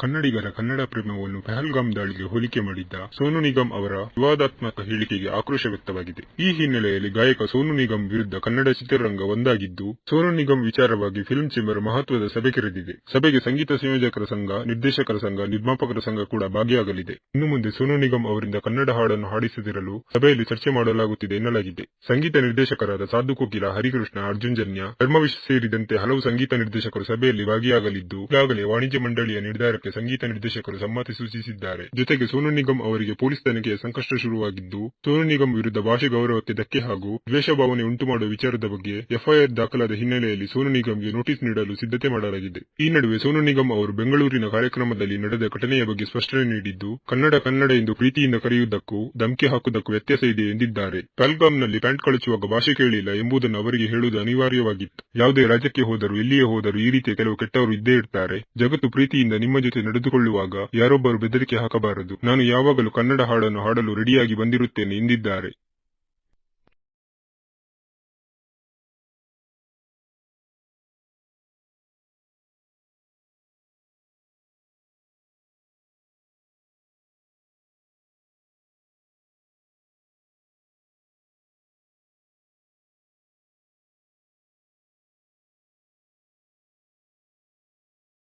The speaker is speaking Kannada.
ಕನ್ನಡಿಗರ ಕನ್ನಡ ಪ್ರೇಮವನ್ನು ಪೆಹಲ್ಗಾಮ್ ದಾಳಿಗೆ ಹೋಲಿಕೆ ಮಾಡಿದ್ದ ಸೋನು ನಿಗಮ್ ಅವರ ವಿವಾದಾತ್ಮಕ ಹೇಳಿಕೆಗೆ ಆಕ್ರೋಶ ವ್ಯಕ್ತವಾಗಿದೆ. ಈ ಹಿನ್ನೆಲೆಯಲ್ಲಿ ಗಾಯಕ ಸೋನು ನಿಗಮ್ ವಿರುದ್ಧ ಕನ್ನಡ ಚಿತ್ರರಂಗ ಒಂದಾಗಿದ್ದು, ಸೋನು ನಿಗಮ್ ವಿಚಾರವಾಗಿ ಫಿಲ್ಮ್ ಚೇಂಬರ್ ಮಹತ್ವದ ಸಭೆ ಕರೆದಿದೆ. ಸಭೆಗೆ ಸಂಗೀತ ಸಂಯೋಜಕರ ಸಂಘ, ನಿರ್ದೇಶಕರ ಸಂಘ, ನಿರ್ಮಾಪಕರ ಸಂಘ ಕೂಡ ಭಾಗಿಯಾಗಲಿದೆ. ಇನ್ನು ಮುಂದೆ ಸೋನು ನಿಗಮ್ ಅವರಿಂದ ಕನ್ನಡ ಹಾಡನ್ನು ಹಾಡಿಸದಿರಲು ಸಭೆಯಲ್ಲಿ ಚರ್ಚೆ ಮಾಡಲಾಗುತ್ತಿದೆ ಎನ್ನಲಾಗಿದೆ. ಸಂಗೀತ ನಿರ್ದೇಶಕರಾದ ಸಾಧು ಕೋಕಿಲ, ಹರಿಕೃಷ್ಣ, ಅರ್ಜುನ್ ಜನ್ಯ, ಧರ್ಮವಿಶ್ ಸೇರಿದಂತೆ ಹಲವು ಸಂಗೀತ ನಿರ್ದೇಶಕರು ಸಭೆಯಲ್ಲಿ ಭಾಗಿಯಾಗಲಿದ್ದು, ಈಗಾಗಲೇ ವಾಣಿಜ್ಯ ಮಂಡಳಿಯ ನಿರ್ಧಾರಕ್ಕೆ ಸಂಗೀತ ನಿರ್ದೇಶಕರು ಸಮ್ಮತಿ ಸೂಚಿಸಿದ್ದಾರೆ. ಜೊತೆಗೆ ಸೋನು ನಿಗಮ್ ಅವರಿಗೆ ಪೊಲೀಸ್ ತನಿಖೆಯ ಸಂಕಷ್ಟ ಶುರುವಾಗಿದ್ದು, ಸೋನು ನಿಗಮ್ ವಿರುದ್ಧ ಭಾಷೆ ಗೌರವಕ್ಕೆ ಧಕ್ಕೆ ಹಾಗೂ ದ್ವೇಷ ಭಾವನೆ ಉಂಟು ಮಾಡುವ ವಿಚಾರದ ಬಗ್ಗೆ ಎಫ್ಐಆರ್ ದಾಖಲಾದ ಹಿನ್ನೆಲೆಯಲ್ಲಿ ಸೋನು ನಿಗಮ್ಗೆ ನೋಟಿಸ್ ನೀಡಲು ಸಿದ್ಧತೆ ಮಾಡಲಾಗಿದೆ. ಈ ನಡುವೆ ಸೋನು ನಿಗಮ್ ಅವರು ಬೆಂಗಳೂರಿನ ಕಾರ್ಯಕ್ರಮದಲ್ಲಿ ನಡೆದ ಘಟನೆಯ ಬಗ್ಗೆ ಸ್ಪಷ್ಟನೆ ನೀಡಿದ್ದು, ಕನ್ನಡ ಕನ್ನಡ ಎಂದು ಪ್ರೀತಿಯಿಂದ ಕರೆಯುವುದಕ್ಕೂ ಧಮಕಿ ಹಾಕುವುದಕ್ಕೂ ವ್ಯತ್ಯಾಸ ಇದೆ ಎಂದಿದ್ದಾರೆ. ಪಹಲ್ಗಾಮ್ನಲ್ಲಿ ಪ್ಯಾಂಟ್ ಕಳಚುವಾಗ ಭಾಷೆ ಕೇಳಿಲ್ಲ ಎಂಬುದನ್ನು ಅವರಿಗೆ ಹೇಳುವುದು ಅನಿವಾರ್ಯವಾಗಿತ್ತು. ಯಾವುದೇ ರಾಜ್ಯಕ್ಕೆ ಹೋದರೂ ಎಲ್ಲಿಯೇ ಹೋದರೂ ಈ ರೀತಿಯ ಕೆಲವು ಕೆಟ್ಟವರು ಇದ್ದೇ ಇರ್ತಾರೆ. ಜಗತ್ತು ಪ್ರೀತಿಯಿಂದ ನಿಮ್ಮ ಜೊತೆ ನಡೆದುಕೊಳ್ಳುವಾಗ ಯಾರೊಬ್ಬರು ಬೆದರಿಕೆ ಹಾಕಬಾರದು. ನಾನು ಯಾವಾಗಲೂ ಕನ್ನಡ ಹಾಡನ್ನು ಹಾಡಲು ರೆಡಿಯಾಗಿ ಬಂದಿರುತ್ತೇನೆ ಎಂದಿದ್ದಾರೆ.